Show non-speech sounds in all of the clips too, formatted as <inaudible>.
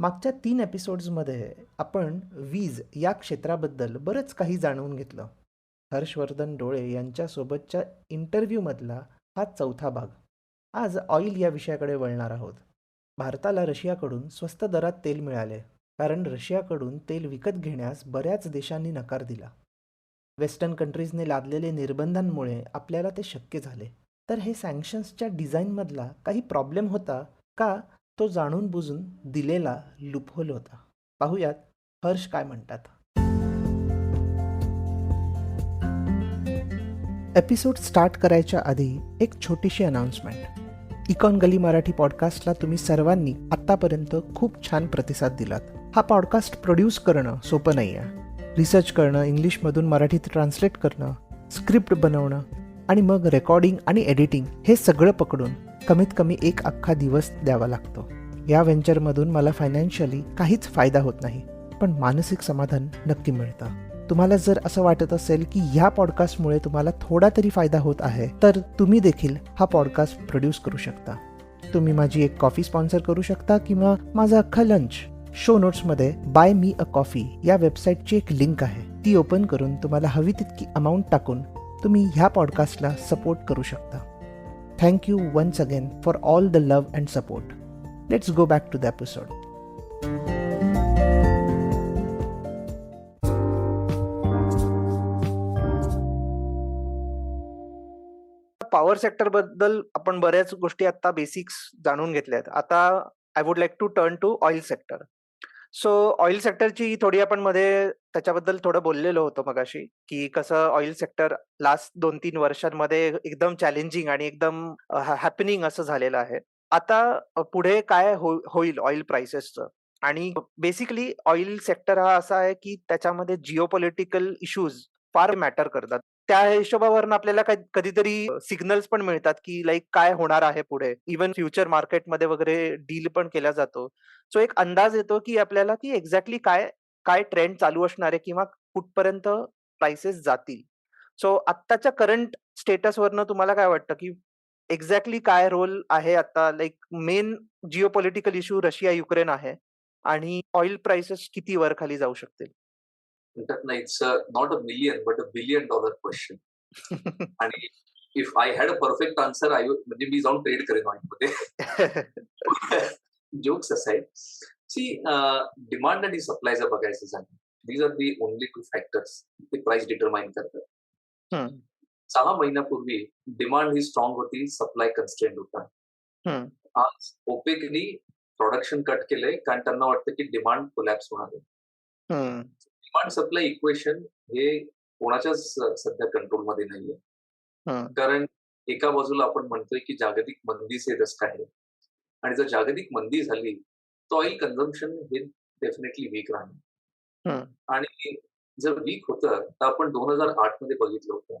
मागच्या तीन एपिसोड्समध्ये आपण वीज या क्षेत्राबद्दल बरंच काही जाणून घेतलं. हर्षवर्धन डोळे यांच्यासोबतच्या इंटरव्ह्यूमधला हा चौथा भाग. आज ऑइल या विषयाकडे वळणार आहोत. भारताला रशियाकडून स्वस्त दरात तेल मिळाले कारण रशियाकडून तेल विकत घेण्यास बऱ्याच देशांनी नकार दिला. वेस्टर्न कंट्रीजने लादलेले निर्बंधांमुळे आपल्याला ते शक्य झाले. तर हे सँक्शन्सच्या डिझाईनमधला काही प्रॉब्लेम होता का? तो जाणून बुजून दिलेला लुपहोल होता. पाहूयात हर्ष काय म्हणतात. एपिसोड स्टार्ट करायच्या आधी एक छोटीशी अनाउन्समेंट इकॉन गली मराठी पॉडकास्टला तुम्ही सर्वांनी आत्तापर्यंत खूप छान प्रतिसाद दिलात. हा पॉडकास्ट प्रोड्यूस करणं सोपं नाही आहे रिसर्च करणं इंग्लिशमधून मराठीत ट्रान्सलेट करणं स्क्रिप्ट बनवणं आणि मग रेकॉर्डिंग आणि एडिटिंग हे सगळं पकडून कमीत कमी एक अख्खा दिवस द्यावा लागतो. या व्हेंचरमधून मला फायनान्शियली काहीच फायदा होत नाही पण मानसिक समाधान नक्की मिळतं. तुम्हाला जर असं वाटत असेल की ह्या पॉडकास्टमुळे तुम्हाला थोडा तरी फायदा होत आहे तर तुम्ही देखील हा पॉडकास्ट प्रोड्यूस करू शकता. तुम्ही माझी एक कॉफी स्पॉन्सर करू शकता किंवा माझा अख्खा लंच शो नोट्समध्ये बाय मी अ कॉफी या वेबसाईटची एक लिंक आहे. ती ओपन करून तुम्हाला हवी तितकी अमाऊंट टाकून तुम्ही ह्या पॉडकास्टला सपोर्ट करू शकता. Thank you once again for all the love and support Let's go back to the episode. Power सेक्टरबद्दल आपण बऱ्याच गोष्टी आता बेसिक्स जाणून घेतल्यात. आता I would like to turn to oil sector so oil सेक्टरची थोडी आपण मध्ये त्याच्याबद्दल थोडं बोललेलो होतो मगाशी की कसं ऑइल सेक्टर लास्ट दोन तीन वर्षांमध्ये एकदम चॅलेंजिंग आणि एकदम हॅपनिंग असं झालेलं आहे. आता पुढे काय हो, होईल ऑइल प्राइसेसचं? आणि बेसिकली ऑइल सेक्टर हा असा आहे की त्याच्यामध्ये जिओ पॉलिटिकल इश्यूज फार मॅटर करतात. त्या हिशोबावरून आपल्याला कधीतरी सिग्नल्स पण मिळतात की लाईक काय होणार आहे पुढे. इव्हन फ्युचर मार्केटमध्ये वगैरे डील पण केला जातो. सो एक अंदाज येतो की आपल्याला की एक्झॅक्टली काय काय ट्रेंड चालू असणार आहे किंवा कुठपर्यंत प्राइसेस जातील. सो आत्ताच्या करंट स्टेटसवरनं तुम्हाला काय वाटतं की एक्झॅक्टली काय रोल आहे आता? Like main geo political issue Russia Ukraine आहे आणि ऑइल प्राइसेस किती वर खाली जाऊ शकतील? It's uh, not a million but a billion dollar question. आणि if I had a perfect answer I म्हणजे मी जाऊन ट्रेड करेन मध्ये. जोक्स असाइड सी डिमांड आणि सप्लाय जर बघायचं झालं these are the only two factors ते प्राइस डिटरमाइन करतात. सहा महिन्यापूर्वी डिमांड ही स्ट्रॉंग होती सप्लाय कन्स्टेंट होता. आज ओपेकनी प्रोडक्शन कट केलंय कारण त्यांना वाटतं की डिमांड कोलॅप्स होणार आहे. डिमांड सप्लाय इक्वेशन हे कोणाच्याच सध्या कंट्रोलमध्ये नाहीये. कारण एका बाजूला आपण म्हणतोय की जागतिक मंदीचे रस्क आहे आणि जर जागतिक मंदी झाली तर ऑइल कन्झम्पन हे डेफिनेटली वीक राहणार आणि जर वीक होतं तर आपण दोन हजार आठमध्ये बघितलं होतं.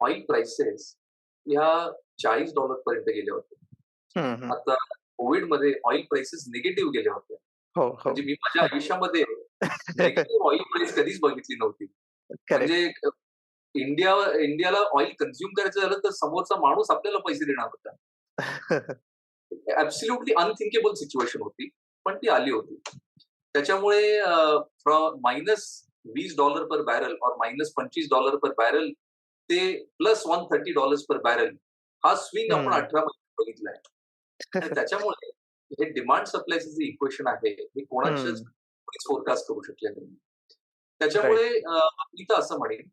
ऑइल प्राइसेस ह्या चाळीस डॉलर पर्यंत गेल्या होत्या. आता कोविडमध्ये ऑइल प्राइसेस निगेटिव्ह गेल्या होत्या. म्हणजे मी माझ्या आयुष्यामध्ये ऑइल प्राइस <laughs> कधीच बघितली नव्हती. म्हणजे इंडिया इंडियाला ऑइल कन्झ्युम करायचं झालं तर समोरचा माणूस आपल्याला पैसे देणार होता. ऍब्सल्युटली अनथिंकेबल सिच्युएशन होती पण ती आली होती. त्याच्यामुळे फ्रॉम मायनस वीस डॉलर पर बॅरल और मायनस पंचवीस डॉलर पर बॅरल ते plus one thirty dollars per barrel हा स्विंग आपण अठरा महिन्यात बघितलाय. <laughs> त्याच्यामुळे हे डिमांड सप्लायचं जे इक्वेशन आहे हे कोणाच्याच फोरकास्ट करू शकले नाही. त्याच्यामुळे मी तर असं म्हणेन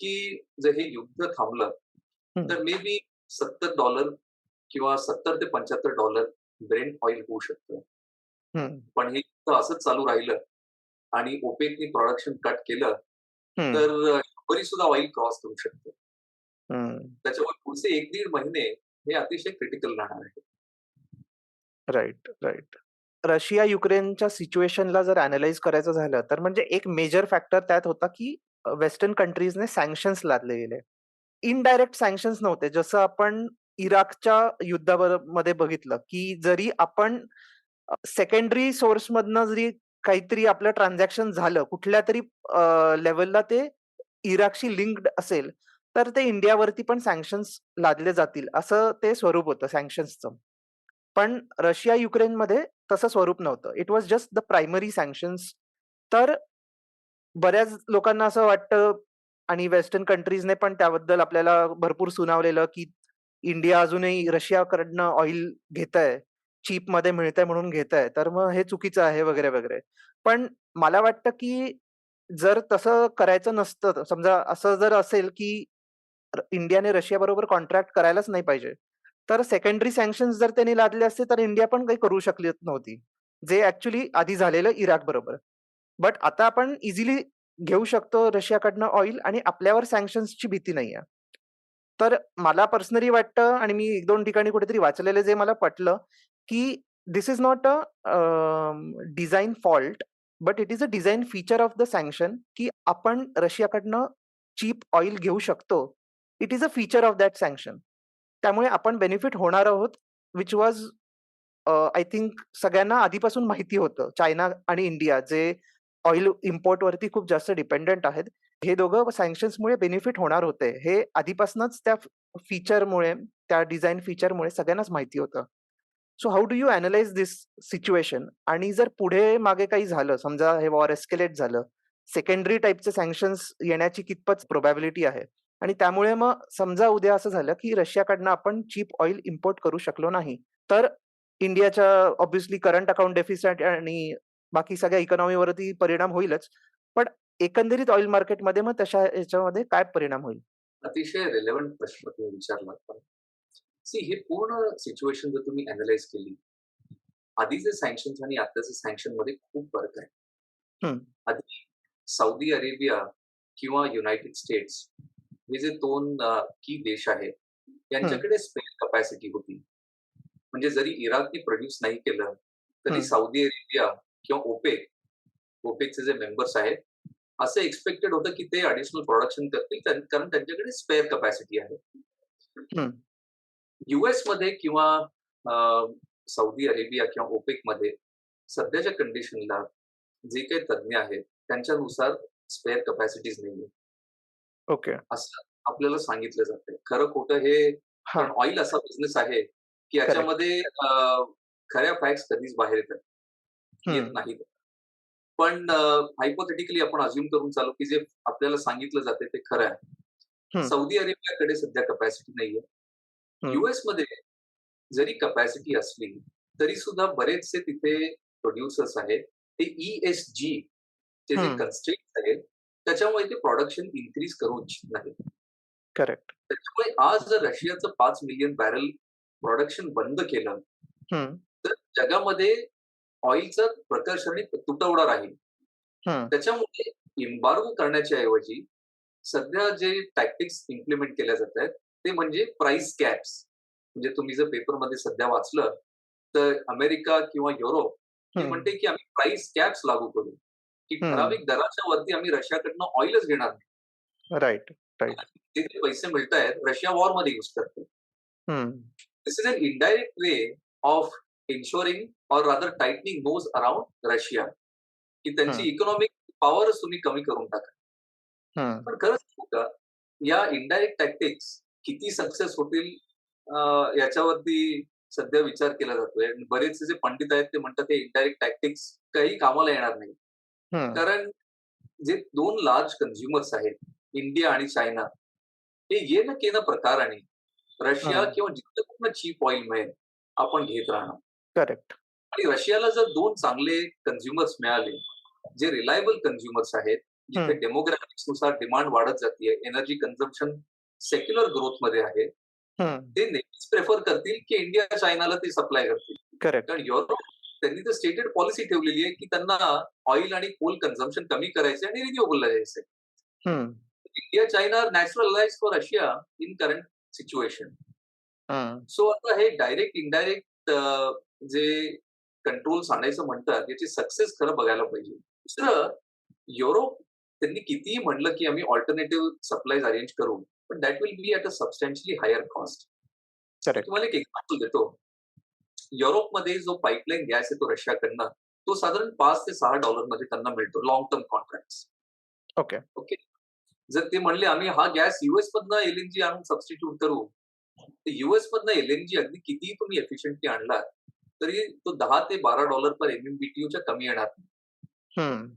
की जर हे युद्ध थांबलं तर मे बी सत्तर डॉलर किंवा सत्तर ते पंच्याहत्तर डॉलर ब्रेन ऑइल होऊ शकतं. पण हे युद्ध असंच चालू राहिलं आणि ओपेकने प्रोडक्शन कट केलं तर बरी सुद्धा ऑइल क्रॉस करू शकतं. त्याच्यामुळे पुढचे एक दीड महिने हे अतिशय क्रिटिकल राहणार आहे. Right right. रशिया युक्रेनच्या सिच्युएशनला जर अनालाइज करायचं झालं तर म्हणजे एक मेजर फॅक्टर त्यात होता की वेस्टर्न कंट्रीजने सँक्शन्स लादले गेले. इनडायरेक्ट सँक्शन्स नव्हते. जसं आपण इराकच्या युद्धामध्ये बघितलं की जरी आपण सेकंडरी सोर्समधनं जरी काहीतरी आपलं ट्रान्झॅक्शन झालं कुठल्या तरी लेवलला ते इराकशी लिंक्ड असेल तर ते इंडियावरती पण सँक्शन्स लादले जातील असं ते स्वरूप होतं सँक्शन्सचं पण रशिया युक्रेनमध्ये तसं स्वरूप नव्हतं. It was just the primary sanctions. तर बऱ्याच लोकांना असं वाटतं आणि वेस्टर्न कंट्रीजने पण त्याबद्दल आपल्याला भरपूर सुनावलेलं, की इंडिया अजूनही रशियाकडनं ऑइल घेतंय, चीपमध्ये मिळतंय म्हणून घेतंय. तर मग हे चुकीचं आहे वगैरे, वगैरे. पण मला वाटतं, की जर तसं करायचं नसतं, समजा असं जर असेल, की इंडियाने रशिया बरोबर कॉन्ट्रॅक्ट करायलाच नाही पाहिजे. तर सेकंडरी सँक्शन जर त्यांनी लादले असते, तर इंडिया पण काही करू शकली नव्हती. जे ऍक्च्युली आधी झालेलं इराक बरोबर बट आता आपण इझिली घेऊ शकतो रशियाकडनं ऑइल आणि आपल्यावर सँक्शन्सची भीती नाहीये. तर मला पर्सनली वाटतं आणि मी 1-2 ठिकाणी कुठेतरी वाचलेलं जे मला पटलं, की this is not a design fault, but it is a design feature of the sanction, की आपण रशियाकडनं चीप ऑइल घेऊ शकतो. It is a feature of that sanction. त्यामुळे आपण बेनिफिट होणार आहोत, विच वॉज आय थिंक सगळ्यांना आधीपासून माहिती होतं. चायना आणि इंडिया जे ऑइल इम्पोर्टवरती खूप जास्त डिपेंडंट आहेत. हे दोघं सँक्शन्समुळे बेनिफिट होणार होते. हे आधीपासूनच त्या फीचरमुळे, त्या डिझाईन फीचरमुळे सगळ्यांनाच माहिती होतं. So how do you analyse this situation? आणि जर पुढे मागे काही झालं, समजा हे वॉर एस्केलेट झालं, सेकंडरी टाईपचे सँक्शन्स येण्याची कितपत प्रोबॅबिलिटी आहे? आणि त्यामुळे मग समजा उद्या असं झालं, की रशियाकडनं आपण चीप ऑइल इम्पोर्ट करू शकलो नाही. तर इंडियाच्या ऑब्व्हियसली करंट अकाउंट डेफिसिट आणि बाकी सगळ्या इकॉनॉमीवरती परिणाम होईलच. पण एकंदरीत ऑइल मार्केटमध्ये मग तशा ह्याच्यामध्ये काय परिणाम होईल? अतिशय रिलेव्हंट प्रश्न तुम्ही विचारलात. सी हे पूर्ण सिच्युएशन जर तुम्ही अॅनलाइज केली, आधीचे सँक्शन्स आणि आत्ताचे सँक्शनमध्ये खूप फरक आहे. आधी सौदी अरेबिया किंवा युनायटेड स्टेट्स हे जे 2 अ, की देश आहेत, यांच्याकडे स्पेअर कपॅसिटी होती. म्हणजे जरी इराकने प्रोड्यूस नाही केलं, तरी. सौदी अरेबिया किंवा ओपेक, ओपेकचे जे मेंबर्स आहेत, असं एक्स्पेक्टेड होतं, की ते ॲडिशनल प्रोडक्शन करतील कारण त्यांच्याकडे स्पेअर कपॅसिटी आहे. हं. यूएसमध्ये किंवा सौदी अरेबिया किंवा ओपेकमध्ये सध्याच्या कंडिशनला जे काही तज्ञ आहेत, त्यांच्यानुसार स्पेअर कपॅसिटीज नाहीये. ओके. असं आपल्याला सांगितलं जातंय. खरं खोटं हे ऑइल असा बिझनेस आहे, की याच्यामध्ये खऱ्या फॅक्ट्स कधीच बाहेर येतात. येत. नाहीत. पण हायपोथेटिकली आपण अझ्युम करून चालू, की जे आपल्याला सांगितलं जातंय ते खरं आहे. सौदी अरेबियाकडे सध्या कपॅसिटी नाहीये. हं. यूएसमध्ये जरी कपॅसिटी असली, तरी सुद्धा बरेचसे तिथे प्रोड्युसर्स आहेत. ते ई-एस-जी चे जे हं. कन्स्ट्रेंट्स आहेत, त्याच्यामुळे ते प्रोडक्शन इन्क्रीज करू इच्छित नाहीत. करेक्ट. त्याच्यामुळे आज जर रशियाचं 5 मिलियन बॅरल प्रोडक्शन बंद केलं. तर जगामध्ये ऑइलचा प्रकर्षाने तुटवडा राहील. त्याच्यामुळे एम्बार्गो करण्याच्या ऐवजी सध्या जे टॅक्टिक्स इम्प्लिमेंट केल्या जात आहेत, ते म्हणजे प्राइस कॅप्स. म्हणजे तुम्ही जर पेपरमध्ये सध्या वाचलं, तर अमेरिका किंवा युरोप हं. म्हणते, की आम्ही प्राइस कॅप्स लागू करू, की. ठराविक दराच्या वरती आम्ही रशियाकडनं ऑइलच घेणार नाही. Right, right. ते जे पैसे मिळतायत, रशिया वॉरमध्ये यूज करते. This is an indirect way of ensuring or rather tightening nose around Russia, की त्यांची. इकॉनॉमिक पॉवरच तुम्ही कमी करून टाका. पण खरंच का, या इनडायरेक्ट टॅक्टिक्स किती सक्सेस होतील याच्यावरती सध्या विचार केला जातोय. आणि बरेचसे जे पंडित आहेत ते म्हणतात हे इनडायरेक्ट टॅक्टिक्स काही कामाला येणार नाही. हं. कारण जे 2 लार्ज कन्झ्युमर्स आहेत, इंडिया आणि चायना, हे येन-केन प्रकाराने रशिया हं. किंवा जिथं चीप ऑइल मिळेल, आपण घेत राहणार. करेक्ट. आणि रशियाला जर 2 चांगले कन्झ्युमर्स मिळाले, जे रिलायबल कन्झ्युमर्स आहेत, जिथे हं. डेमोग्राफिक्सनुसार डिमांड वाढत जातीये, एनर्जी कन्झम्पशन सेक्युलर ग्रोथमध्ये आहे. हं. ते नेहमीच प्रिफर करतील, की इंडिया चायनाला ते सप्लाय करतील. करेक्ट. कारण युरोप त्यांनी तर स्टेटेड पॉलिसी ठेवलेली आहे, की त्यांना ऑइल आणि कोल कन्झम्पशन कमी करायचे आणि रिन्युएबलला जायचंय. हं. India, China natural allies for Russia in current situation. So आता हे डायरेक्ट, इनडायरेक्ट जे कंट्रोल्स आणायचं म्हणतात, याची सक्सेस खरं बघायला पाहिजे. दुसरं, युरोप त्यांनी कितीही म्हणलं, की आम्ही अल्टरनेटिव्ह सप्लायज अरेंज करू, पण that will be at a substantially higher cost. तुम्हाला एक एक्झाम्पल देतो. युरोपमध्ये जो पाइपलाईन गॅस येतो रशियाकडनं, तो साधारण 5 ते 6 डॉलरमध्ये त्यांना मिळतो long term contracts. Okay. Okay. जर ते म्हणले आम्ही हा गॅस यूएसमधनं एल-एन-जी आणून सबस्टिट्यूट करू, तर यूएसमधनं एल-एन-जी अगदी कितीही तुम्ही एफिशियंटली आणलात, तरी तो दहा ते बारा डॉलर पर एमएमबीटीयूच्या कमी येणार नाही.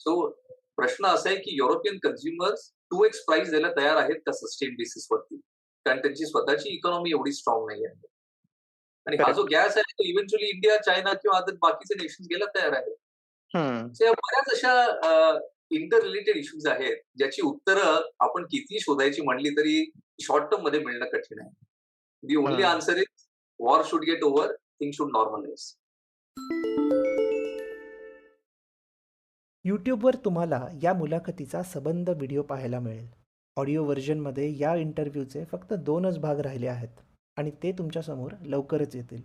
सो प्रश्न असा आहे की European consumers two x price द्यायला तयार आहेत का सस्टेन बेसिसवरती कारण त्यांची स्वतःची इकॉनॉमी एवढी स्ट्रॉंग नाही आहे आणि हा जो गॅस आहे तो इव्हेंच्युअली इंडिया चायना किंवा आता बाकीचे नेशन गेला तयार आहे. हम्म. So या बऱ्याच अशा इंटर रिलेटेड इश्यूज आहेत ज्याची उत्तरं आपण किती शोधायची म्हणली तरी शॉर्ट टर्ममध्ये मिळणं कठीण आहे. The only. Answer is war should get over thing should normalize यूट्यूबवर तुम्हाला या मुलाखतीचा सबंध व्हिडिओ पाहायला मिळेल. ऑडिओ व्हर्जनमध्ये या इंटरव्ह्यूचे फक्त दोनच भाग राहिले आहेत. आणि ते तुमच्यासमोर लवकरच येतील.